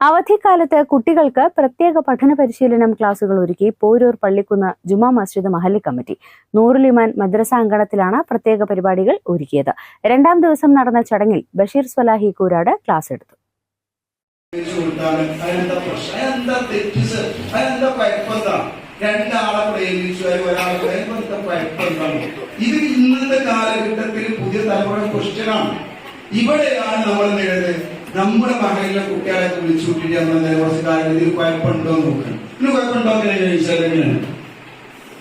അവധിക്കാലത്ത് കുട്ടികൾക്ക് പ്രത്യേക പഠന പരിശീലനം ക്ലാസുകൾ ഒരുക്കി പോരൂർ പള്ളിക്കുന്ന് ജുമാ മസ്ജിദ് മഹല്ലി കമ്മിറ്റി. നൂറുലിമാൻ മദ്രസ അങ്കണത്തിലാണ് പ്രത്യേക പരിപാടികൾ ഒരുക്കിയത്. രണ്ടാം ദിവസം നടന്ന ചടങ്ങിൽ ബഷീർ സ്വലാഹി കൂരാട് ക്ലാസ് എടുത്തു. രണ്ടാളെ പ്രേമിച്ചു ഒരാളെ ഇത് ഇന്നത്തെ കാലഘട്ടത്തിൽ പുതിയ തലമുറ ഇവിടെയാണ് നമ്മൾ നേടത് നമ്മുടെ മകളിലെ കുട്ടികളെ വിളിച്ചു വിട്ടിട്ട് നമ്മൾ കുറച്ച് കാര്യം ഇതിൽ കുഴപ്പമുണ്ടോ എന്ന് നോക്കണം. ഇതിന് കുഴപ്പമുണ്ടോ എന്ന് ചോദിച്ചാൽ എങ്ങനെയാണ്?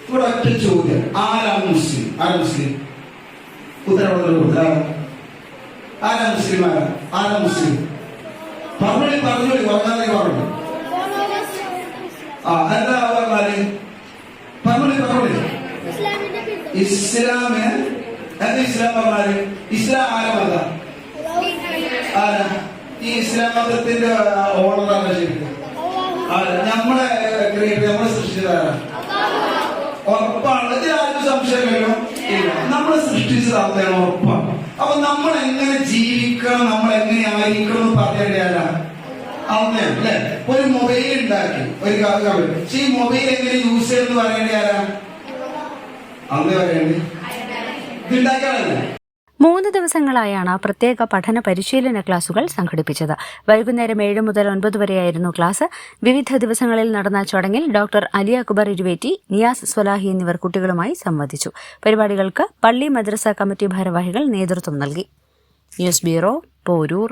ഇവിടെ ഒറ്റ ചോദ്യം. ആരാ മുസ്ലിം? ആരാ മുസ്ലിം? ഉത്തരവാദിത്വം കൊടുത്ത ആരാ മുസ്ലിം? ആരാ ആരാ മുസ്ലിം? പറഞ്ഞോളി പറഞ്ഞോളി. പറഞ്ഞാലേ പറഞ്ഞു ആ എന്താ പറഞ്ഞാൽ? പറഞ്ഞോളി പറഞ്ഞോളി. ഇസ്ലാമ് എന്താ ഇസ്ലാം പറഞ്ഞാൽ? ഇസ്ലാം ആരാ പറഞ്ഞ ആരാ? ഈ ഇസ്ലാം മതത്തിന്റെ ഓണറാണ് ശരിക്കും? ആരാ? നമ്മളെ ക്രിയേറ്റ് നമ്മളെ സൃഷ്ടിച്ചതാണ് ഉറപ്പാണ്. ഇതിൽ ആർക്കും സംശയമില്ലല്ലോ നമ്മൾ നമ്മളെ സൃഷ്ടിച്ചത് അതാണ് ഉറപ്പാണ്. അപ്പൊ നമ്മൾ എങ്ങനെ ജീവിക്കണം നമ്മൾ എങ്ങനെ ആയിരിക്കണം എന്ന് പറയേണ്ടതാണ് അമ്മയാണ് അല്ലെ? ഒരു മൊബൈൽ ഉണ്ടാക്കി. ഒരു കാര്യം പക്ഷെ ഈ മൊബൈൽ എങ്ങനെ യൂസ് ചെയ്യണമെന്ന് പറയേണ്ട ആരാ? അന്ന് പറയണ്ടേ ഇതുണ്ടാക്കാനല്ലേ മൂന്ന് ദിവസങ്ങളായാണ് പ്രത്യേക പഠന പരിശീലന ക്ലാസുകൾ സംഘടിപ്പിച്ചത്. വൈകുന്നേരം ഏഴ് മുതൽ ഒൻപത് വരെയായിരുന്നു ക്ലാസ്. വിവിധ ദിവസങ്ങളിൽ നടന്ന ചടങ്ങിൽ ഡോക്ടർ അലി അക്ബർ ഇരുവേറ്റി നിയാസ് സ്വലാഹി എന്നിവർ കുട്ടികളുമായി സംവദിച്ചു. പരിപാടികൾക്ക് പള്ളി മദ്രസ കമ്മിറ്റി ഭാരവാഹികൾ നേതൃത്വം നൽകി. News bureau Poroor.